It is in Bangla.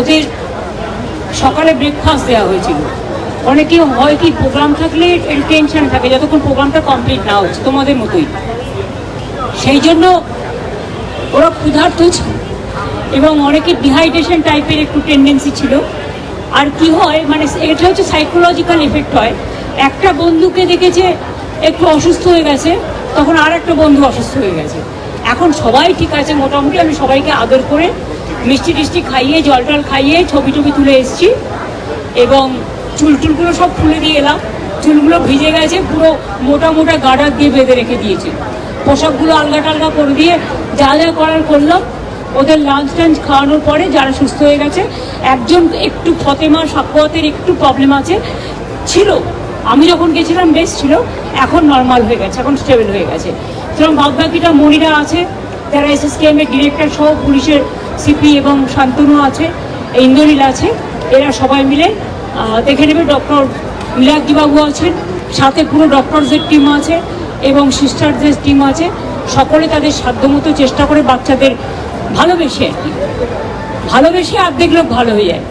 ওদের সকালে ব্রেকফাস্ট দেওয়া হয়েছিল। অনেকে হয় কি প্রোগ্রাম থাকলে টেনশন থাকে, যতক্ষণ প্রোগ্রামটা কমপ্লিট না হচ্ছে, তোমাদের মতোই। সেই জন্য ওরা ক্ষুধার্ত ছিল এবং অনেকে ডিহাইড্রেশন টাইপের একটু টেন্ডেন্সি ছিল। আর কি হয় মানে এটা হচ্ছে সাইকোলজিক্যাল এফেক্ট হয়। একটা বন্ধুকে দেখেছে একটু অসুস্থ হয়ে গেছে, তখন আর একটা বন্ধু অসুস্থ হয়ে গেছে। এখন সবাই ঠিক আছে, মোটামুটি আমি সবাইকে আদর করে মিষ্টি টিষ্টি খাইয়ে, জল টল খাইয়ে ছবি টবি তুলে এসেছি এবং চুল টুলগুলো সব খুলে দিয়ে এলাম। চুলগুলো ভিজে গেছে, পুরো মোটা মোটা গার্ডার দিয়ে বেঁধে রেখে দিয়েছে। পোশাকগুলো আলগা টালগা করে দিয়ে যা যা করার করলাম। ওদের লাঞ্চ টাঞ্চ খাওয়ানোর পরে যারা সুস্থ হয়ে গেছে, একজন একটু ফতেমা সাক্ষাতের একটু প্রবলেম আছে, ছিল। আমি যখন গেছিলাম, বেশ ছিল। এখন নর্মাল হয়ে গেছে, এখন স্টেবল হয়ে গেছে। সেরকম বাদ বাকিটা মনিরা আছে। যারা এসএসকেএম এর ডিরেক্টর সহ পুলিশের সিপি এবং শান্তনু আছে ইন্দরিল আছে, এরা সবাই মিলে দেখে নেবে ডক্টর মিলাকিবাবু আছেন, সাথে পুরো ডক্টরসদের টিম আছে এবং সিস্টারদের টিম আছে। সকলে তাদের সাধ্যমতো চেষ্টা করে বাচ্চাদের ভালোবেসে আর কি ভালোবেসে অর্ধেক লোক ভালো হয়ে যায়।